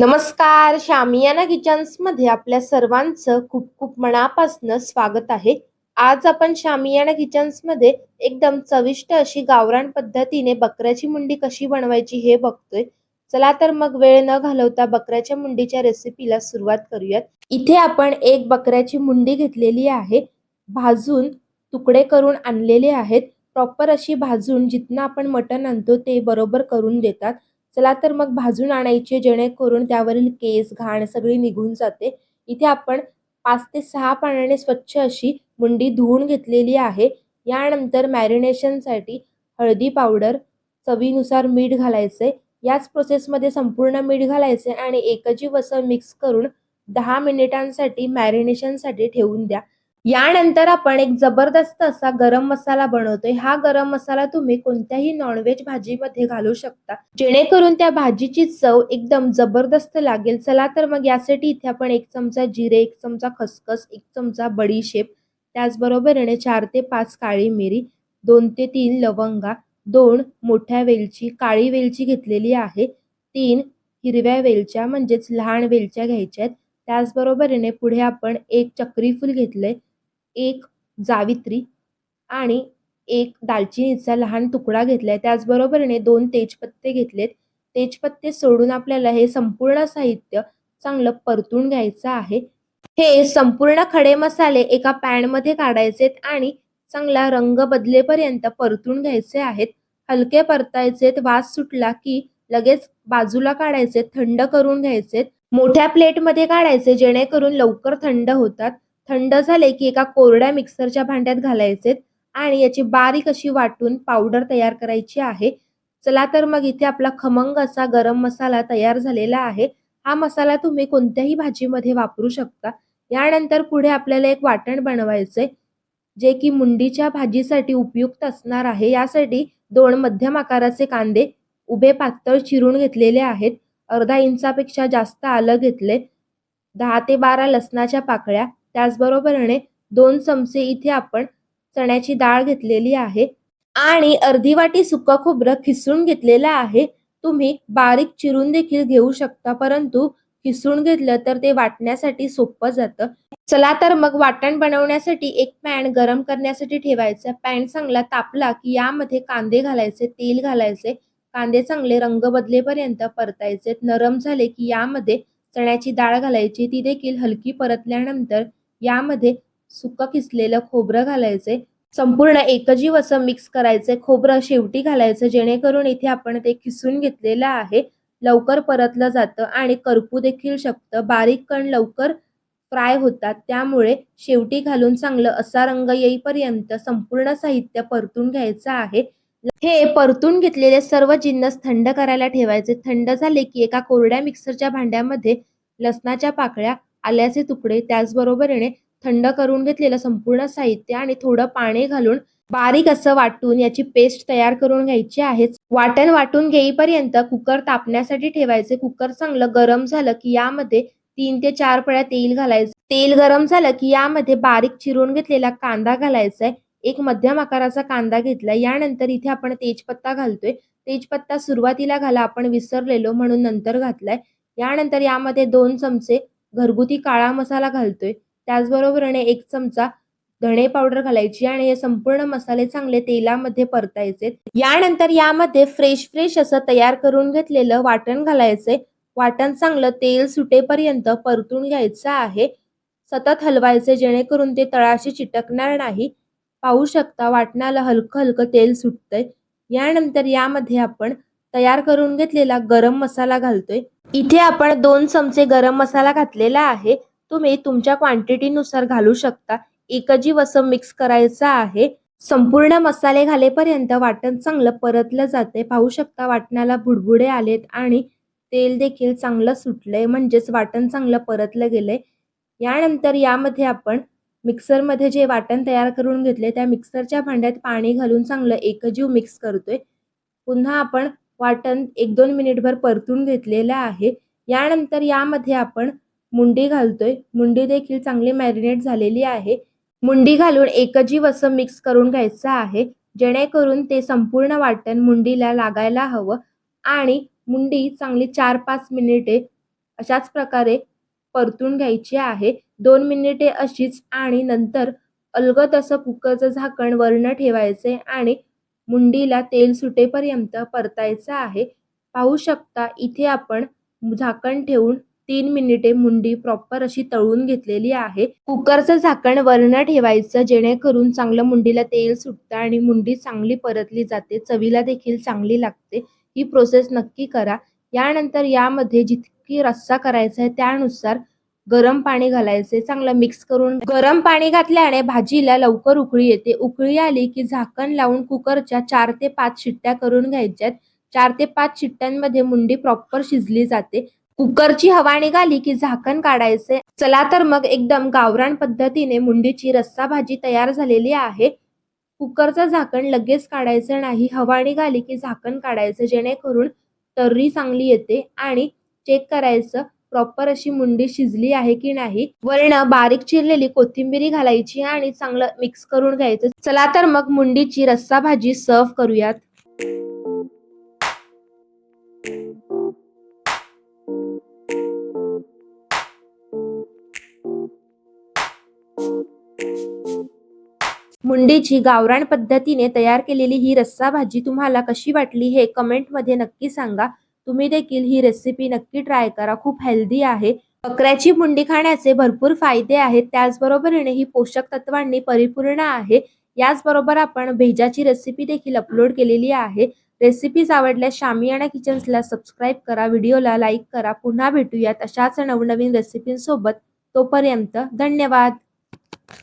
नमस्कार शामियाना किचन्समध्ये आपल्या सर्वांचं खूप खूप मनापासनं स्वागत आहे. आज आपण शामियाना किचन्समध्ये एकदम चविष्ट अशी गावरान पद्धतीने बकऱ्याची मुंडी कशी बनवायची हे बघतोय. चला तर मग वेळ न घालवता बकऱ्याच्या मुंडीच्या रेसिपीला सुरुवात करूयात. इथे आपण एक बकऱ्याची मुंडी घेतलेली आहे. भाजून तुकडे करून आणलेले आहेत. प्रॉपर अशी भाजून जिथनं आपण मटण आणतो ते बरोबर करून देतात. चला तर मग भाजून आणायचे जेणेकरून त्यावरील केस घाण सगळी निघून जाते. इथे आपण पाच ते सहा पाण्याने स्वच्छ अशी मुंडी धुवून घेतलेली आहे. यानंतर मॅरिनेशनसाठी हळदी पावडर चवीनुसार मीठ घालायचे. याच प्रोसेसमध्ये संपूर्ण मीठ घालायचे आणि एकजीव असं मिक्स करून दहा मिनिटांसाठी मॅरिनेशनसाठी ठेवून द्या. यानंतर आपण एक जबरदस्त असा गरम मसाला बनवतोय. हा गरम मसाला तुम्ही कोणत्याही नॉनव्हेज भाजीमध्ये घालू शकता. जेणेकरून त्या भाजीची चव एकदम जबरदस्त लागेल. चला तर मग यासाठी इथे आपण एक चमचा जिरे एक चमचा खसखस एक चमचा बडीशेप त्याचबरोबरीने चार ते पाच काळी मिरी दोन ते तीन लवंगा दोन मोठ्या वेलची काळी वेलची घेतलेली आहे तीन हिरव्या वेलच्या म्हणजेच लहान वेलच्या घ्यायच्या आहेत. त्याचबरोबरीने पुढे आपण एक चक्रीफुल घेतलंय. एक जावित्री आणि एक दालचिनीचा लहान तुकडा घेतलाय. त्याचबरोबरीने दोन तेजपत्ते घेतलेत. तेजपत्ते सोडून आपल्याला हे संपूर्ण साहित्य चांगलं परतून घ्यायचं आहे. हे संपूर्ण खडे मसाले एका पॅनमध्ये काढायचेत आणि चांगला रंग बदलेपर्यंत परतून घ्यायचे आहेत. हलके परतायचेत वास सुटला की लगेच बाजूला काढायचे थंड करून घ्यायचे. मोठ्या प्लेटमध्ये काढायचे जेणेकरून लवकर थंड होतात. थंड झाले की एका कोरड्या मिक्सरच्या भांड्यात घालायचे आणि याची बारीक अशी वाटून पावडर तयार करायची आहे. चला तर मग इथे आपला खमंग असा गरम मसाला तयार झालेला आहे. हा मसाला तुम्ही कोणत्याही भाजीमध्ये वापरू शकता. यानंतर पुढे आपल्याला एक वाटण बनवायचंय जे की मुंडीच्या भाजीसाठी उपयुक्त असणार आहे. यासाठी दोन मध्यम आकाराचे कांदे उभे पातळ चिरून घेतलेले आहेत. अर्धा इंचापेक्षा जास्त आलं घेतले दहा ते बारा लसणाच्या पाकळ्या त्याचबरोबरने दोन चमचे इथे आपण चण्याची डाळ घेतलेली आहे आणि अर्धी वाटी सुकं खोबरं खिसून घेतलेलं आहे. तुम्ही बारीक चिरून देखील घेऊ शकता परंतु खिसून घेतलं तर ते वाटण्यासाठी सोपं जातं. चला तर मग वाटण बनवण्यासाठी एक पॅन गरम करण्यासाठी ठेवायचा. पॅन चांगला तापला की यामध्ये कांदे घालायचे तेल घालायचे. कांदे चांगले रंग बदलेपर्यंत परतायचे. नरम झाले की यामध्ये चण्याची डाळ घालायची. ती देखील हलकी परतल्यानंतर यामध्ये सुकं किसलेलं खोबरं घालायचे संपूर्ण एकजीव असं मिक्स करायचंय. खोबरं शेवटी घालायचं. जेणेकरून इथे आपण ते खिसून घेतलेलं आहे. लवकर परतलं जातं आणि करपू देखील शकतं. बारीक कण लवकर फ्राय होतात. त्यामुळे शेवटी घालून चांगलं असा रंग येईपर्यंत संपूर्ण साहित्य परतून घ्यायचं आहे. हे परतून घेतलेले सर्व जिन्नस थंड करायला ठेवायचे. थंड झाले की एका कोरड्या मिक्सरच्या भांड्यामध्ये लसणाच्या पाकळ्या आल्याचे तुकडे त्याचबरोबरीने थंड करून घेतलेलं संपूर्ण साहित्य आणि थोडं पाणी घालून बारीक असं वाटून याची पेस्ट तयार करून घ्यायची आहे. वाटण वाटून घेईपर्यंत कुकर तापण्यासाठी ठेवायचे. कुकर चांगलं गरम झालं की यामध्ये तीन ते चार पळ्या तेल घालायचं. तेल गरम झालं की यामध्ये बारीक चिरून घेतलेला कांदा घालायचा एक मध्यम आकाराचा कांदा घेतलाय यानंतर इथे आपण तेजपत्ता घालतोय. तेजपत्ता सुरुवातीला घाला. आपण विसरलेलो म्हणून नंतर घातलाय. यानंतर यामध्ये दोन चमचे घरगुती काळा मसाला घालतोय. त्याचबरोबरने एक चमचा धणे पावडर घालायची आणि हे संपूर्ण मसाले चांगले तेलामध्ये परतायचे. यानंतर यामध्ये फ्रेश फ्रेश असं तयार करून घेतलेलं वाटण घालायचंय वाटण चांगलं तेल सुटेपर्यंत परतून घ्यायचं आहे. सतत हलवायचे जेणेकरून ते तळाशी चिटकणार नाही. पाहू शकता वाटणाला हलकं हलकं तेल सुटतंय. यानंतर यामध्ये आपण तयार करून घेतलेला गरम मसाला घालतोय. इथे आपण दोन चमचे गरम मसाला घातलेला आहे. तुम्ही तुमच्या क्वांटिटीनुसार घालू शकता. एकजीव असं मिक्स करायचं आहे. संपूर्ण मसाले घालेपर्यंत वाटण चांगलं परतलं जाते पाहू शकता वाटणाला बुडबुडे आलेत आणि तेल देखील चांगलं सुटलंय. म्हणजेच वाटण चांगलं परतलं गेलंय. यानंतर यामध्ये आपण मिक्सरमध्ये जे वाटण तयार करून घेतले त्या मिक्सरच्या भांड्यात पाणी घालून चांगलं एकजीव मिक्स करतोय. पुन्हा आपण वाटण एक दोन मिनिटभर परतून घेतलेलं आहे. यानंतर यामध्ये आपण मुंडी घालतोय. मुंडी देखील चांगली मॅरिनेट झालेली आहे. मुंडी घालून एकजीव असं मिक्स करून घ्यायचं आहे. जेणेकरून ते संपूर्ण वाटण मुंडीला लागायला हवं आणि मुंडी चांगली चार पाच मिनिटे अशाच प्रकारे परतून घ्यायची आहे. दोन मिनिटे अशीच आणि नंतर अलगद असं कुकरचं झाकण वरण ठेवायचे आणि मुंडीला तेल सुटेपर्यंत परतायचं आहे. पाहू शकता इथे आपण झाकण ठेवून तीन मिनिटे मुंडी प्रॉपर अशी तळून घेतलेली आहे. कुकरचं झाकण वरण ठेवायचं जेणेकरून चांगलं मुंडीला तेल सुटतं आणि मुंडी चांगली परतली जाते चवीला देखील चांगली लागते. ही प्रोसेस नक्की करा. यानंतर यामध्ये जितकी रस्सा करायचा आहे त्यानुसार गरम पाणी घालायचे चांगलं मिक्स करून. गरम पाणी घातल्याने भाजीला लवकर उकळी येते. उकळी आली की झाकण लावून कुकरच्या चार ते पाच शिट्ट्या करून घ्यायच्यात. चार ते पाच शिट्ट्यांमध्ये मुंडी प्रॉपर शिजली जाते. कुकरची हवा निघाली की झाकण काढायचे. चला तर मग एकदम गावरान पद्धतीने मुंडीची रस्सा भाजी तयार झालेली आहे. कुकरचं झाकण लगेच काढायचं नाही. हवा निघाली की झाकण काढायचं जेणेकरून तर्री चांगली येते आणि चेक करायचं. प्रॉपर अशी मुंडी शिजली आहे की नाही वरण बारीक चिरलेली कोथिंबिरी घालायची आणि चांगलं मिक्स करून घ्यायचं. चला तर मग मुंडीची रस्सा भाजी सर्व करूयात. मुंडीची गावरान पद्धतीने तयार केलेली ही रस्सा भाजी तुम्हाला कशी वाटली हे कमेंटमध्ये नक्की सांगा. तुम्ही देखील ही रेसिपी नक्की ट्राय करा. खूप हेल्दी आहे. बकऱ्याची मुंडी खाण्याचे भरपूर फायदे आहेत. त्याचबरोबरीने ही पोषक तत्वांनी परिपूर्ण आहे. याचबरोबर आपण भेजाची रेसिपी देखील अपलोड केलेली आहे. रेसिपीज आवडल्यास शामियाना किचन्सला सबस्क्राईब करा. व्हिडिओला लाईक करा. पुन्हा भेटूयात अशाच नवनवीन रेसिपींसोबत तोपर्यंत धन्यवाद.